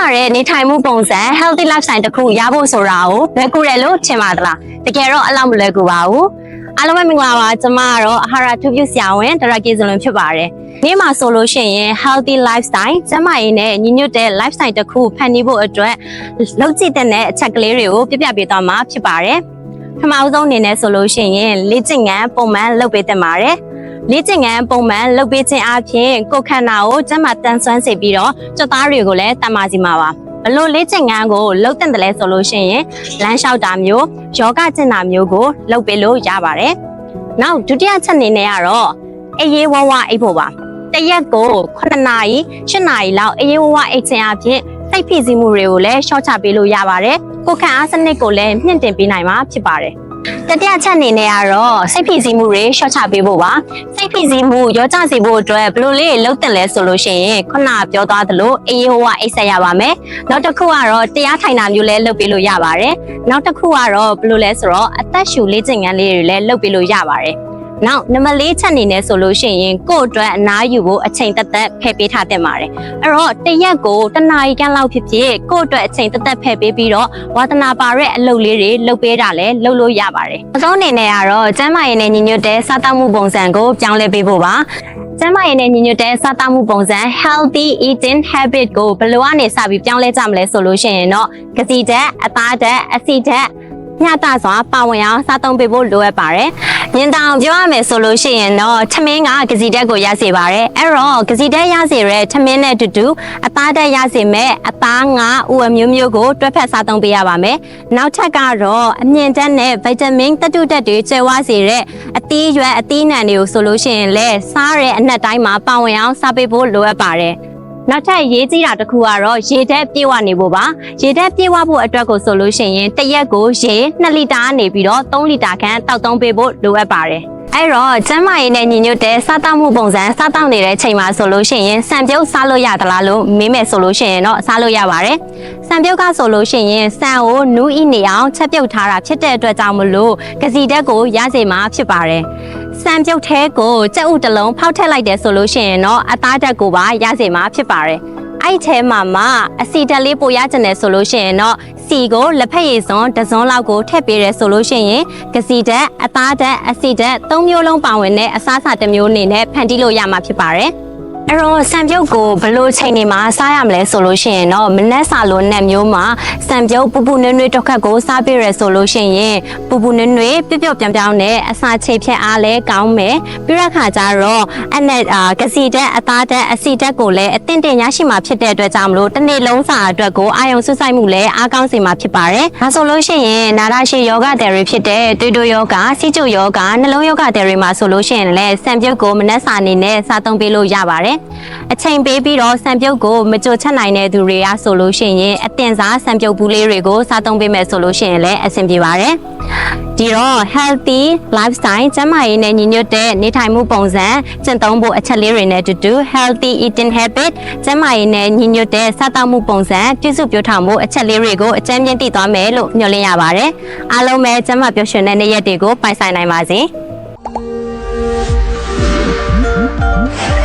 မာတဲ့နေထိုင်မှုပုံစံ healthy lifestyle တစ်ခုရဖို့ဆိုတာကိုလွယ်ကူတယ်လို့ထင်ပါသလားတကယ်တော့အလောက်မလွယ်ကူပါဘူးအားလုံးပဲမင်္ဂလာပါကျွန်မကတော့အာဟာရထုပြုဆရာဝန်ဒရကေဇလွန်ဖြစ်ပါတယ်နေ့မှာဆိုလို့ရှိရင် healthy lifestyle ကျန်းမာရေးနဲ့ညီညွတ်တဲ့ lifestyle တစ်ခုဖန်တီးဖို့အတွက်လုပ်ကြည့်တဲ့အချက်ကလေးတွေကိုပြပြပေးသွားမှာဖြစ်ပါတယ်ပထမဦးဆုံးအနေနဲ့ဆိုလို့ရှိရင်လေ့ကျင့်ခန်းပုံမှန်လုပ်ပေးသင့်ပါတယ် လေ့ကျင့်ခန်းပုံမှန်လုပ်ပေးခြင်းအပြင်ကိုယ်ခန္ဓာကိုကျန်းမာတန်ဆွမ်းစေပြီးတော့ကြွသားတွေကိုလည်းတန်မာစီမှာပါဘလို့လေ့ကျင့်ခန်းကိုလုပ်တဲ့တယ်လဲဆိုလို့ရှိရင်လမ်းလျှောက်တာမျိုးယောဂကျင့်တာမျိုးကိုလုပ်ပေးလို့ရပါတယ်။နောက်ဒုတိယချက်အနေနဲ့ကတော့အေးရေးဝဝအိပ်ဖို့ပါ။တရက်ကို9နာရီ10နာရီလောက်အေးရေးဝဝအိပ်ခြင်းအပြင်စိတ်ဖိစီးမှုတွေကိုလည်းရှော့ချပေးလို့ရပါတယ်။ကိုယ်ခံအားစနစ်ကိုလည်းမြင့်တင်ပေးနိုင်မှာဖြစ်ပါတယ်။ တတိယချက်အနေနဲ့ကတော့စိတ်ဖိစီးမှုတွေရှော့ချပေးဖို့ပါစိတ်ဖိစီးမှုရောကြစေဖို့အတွက်ဘယ်လိုလေးလှုပ်တင်လဲဆိုလို့ရှိရင်ခုနပြောသွားသလိုအေးဟိုကအိတ်ဆက်ရပါမယ်နောက်တစ်ခုကတော့တရားထိုင်တာမျိုးလည်းလုပ်ပေးလို့ရပါတယ်နောက်တစ်ခုကတော့ဘယ်လိုလဲဆိုတော့အသက်ရှူလေ့ကျင့်ခန်းလေးတွေလည်းလုပ်ပေးလို့ရပါတယ် နောက်နံပါတ်၄ချက်အနေနဲ့ဆိုလို့ရှိရင်ကိုယ့်အတွက်အနားယူဖို့အချိန်သက်သက်ဖယ်ပေးထားတင်ပါတယ်အဲ့တော့တရက်ကိုတစ်နာရီခန့်လောက်ဖြစ်ဖြစ်ကိုယ့်အတွက်အချိန်သက်သက်ဖယ်ပေးပြီးတော့ဝါသနာပါတဲ့အလုပ်လေးတွေလုပ်ပေးတာလည်းလုပ်လို့ရပါတယ်အဆုံးအနေနဲ့ကတော့ကျန်းမာရေးနဲ့ညီညွတ်တဲ့စားသောက်မှုပုံစံကိုပြောင်းလဲပေးဖို့ပါကျန်းမာရေးနဲ့ညီညွတ်တဲ့စားသောက်မှုပုံစံ healthy eating habit ကိုဘယ်လိုကနေစပြီးပြောင်းလဲကြမလဲဆိုလို့ရှိရင်တော့ကစီဓာတ်အသားဓာတ်အဆီဓာတ်ညတာစွာပါဝင်အောင်စားသုံးပေးဖို့လိုအပ်ပါတယ်။ မြင်တောင်ပြောရမယ်ဆိုလို့ရှိရင်တော့ထမင်းကကစီဓာတ်ကိုရစေပါတယ်။အဲ့တော့ကစီဓာတ်ရစေတဲ့ထမင်းနဲ့အတူတူအသားဓာတ်ရစေမဲ့အသားငါဥအမျိုးမျိုးကိုတွဲဖက်စားသုံးပေးရပါမယ်။နောက်ထပ်ကတော့အမြင့်ဓာတ်နဲ့ဗီတာမင်သတ္တုဓာတ်တွေကျယ်ဝစေတဲ့အသီးရွက်အသီးနှံတွေကိုဆိုလို့ရှိရင်လည်းစားတဲ့အနက်တိုင်းမှာပါဝင်အောင်စားပေးဖို့လိုအပ်ပါတယ်။ နောက်ထပ်ရေးကြည့်တာတစ်ခုကတော့ရေဓာတ်ပြေဝနေဖို့ပါရေဓာတ်ပြေဝဖို့အတွက်ကိုဆိုလို့ရှိရင်တစ်ရက်ကိုရေ2လီတာကနေပြီးတော့3လီတာခန့်တောက်သုံးပေးဖို့လိုအပ်ပါတယ်အဲ့တော့ကျန်းမာရေးနဲ့ညီညွတ်တဲ့စားတောက်မှုပုံစံစားတောက်နေတဲ့ချိန်မှာဆိုလို့ရှိရင်စံပြုတ်စားလို့ရသလားလို့မေးမယ်ဆိုလို့ရှိရင်တော့စားလို့ရပါတယ်။စံပြုတ်ကဆိုလို့ရှိရင်စံကိုနူးဤနေအောင်ချက်ပြုတ်ထားတာဖြစ်တဲ့အတွက်ကြောင့်မလို့ကစီတက်ကိုရစေမှာဖြစ်ပါတယ်။ စံပြုတ်ထဲကိုကြက်ဥတစ်လုံးဖောက်ထည့်လိုက်တယ်ဆိုလို့ရှိရင်တော့အသားတက်ကိုပါရစေမှာဖြစ်ပါတယ်။အဲ့ဒီထဲမှာမှအစီတက်လေးပိုရကျင်တယ်ဆိုလို့ရှိရင်တော့စီကိုလက်ဖက်ရည်စွန်းတစ်စွန်းလောက်ကိုထည့်ပေးရဲဆိုလို့ရှိရင်ကစီတက်အသားတက်အစီတက်သုံးမျိုးလုံးပါဝင်တဲ့အစားအစာတစ်မျိုးအနေနဲ့ဖန်တီးလို့ရမှာဖြစ်ပါတယ် အဲ့တော့စံပြုတ်ကိုဘယ်လိုချိန်နေမှာစားရမလဲဆိုလို့ရှိရင်တော့မနက်စာလိုနဲ့မျိုးမှာစံပြုတ်ပူပူနွေ့နွေ့တစ်ခက်ကိုစားပြရဲဆိုလို့ရှိရင်ပူပူနွေ့နွေ့ပြပြပြောင်ပြောင်နဲ့အစာချိတ်ဖြတ်အားလဲကောင်းမယ်ပြီးရခါကျတော့အနဲ့အာကစီတက်အသားတက်အစီတက်ကိုလည်းအသင့်တင်ရရှိမှာဖြစ်တဲ့အတွက်ကြောင့်မလို့တစ်နေ့လုံးစာအတွက်ကိုအာယုံဆွဆိုင်မှုလည်းအားကောင်းစေမှာဖြစ်ပါတယ်ဒါဆိုလို့ရှိရင်နာရရှိယောဂတယ်ရီဖြစ်တဲ့တွေးတိုယောဂစီကျုယောဂနှလုံးယောဂတယ်ရီမှာဆိုလို့ရှိရင်လည်းစံပြုတ်ကိုမနက်စာအနေနဲ့စားသုံးပေးလို့ရပါတယ်ပါတယ်။အချိန်ပေးပြီးတော့ဆံပြုတ်ကိုမကြိုချက်နိုင်တဲ့သူတွေကဆိုလို့ရှိရင်အတင်စားဆံပြုတ်ဘူးလေးတွေကိုစားသုံးပေးမယ်ဆိုလို့ရှိရင်လည်းအဆင်ပြေပါတယ်။ဒီတော့ healthy lifestyle ကျန်းမာရေးနဲ့ညီညွတ်တဲ့နေထိုင်မှုပုံစံကျင့်သုံးဖို့အချက်လေးတွေနဲ့အတူတူ healthy eating habit ကျန်းမာရေးနဲ့ညီညွတ်တဲ့စားသောက်မှုပုံစံပြည့်စုံပြောထောင်မှုအချက်လေးတွေကိုအကျဉ်းချင်းတည်သွားမယ်လို့ညွှန်လင်းရပါတယ်။အားလုံးပဲကျန်းမာပျော်ရွှင်တဲ့နေ့ရက်တွေကိုပိုင်ဆိုင်နိုင်ပါစေ။ Thank you.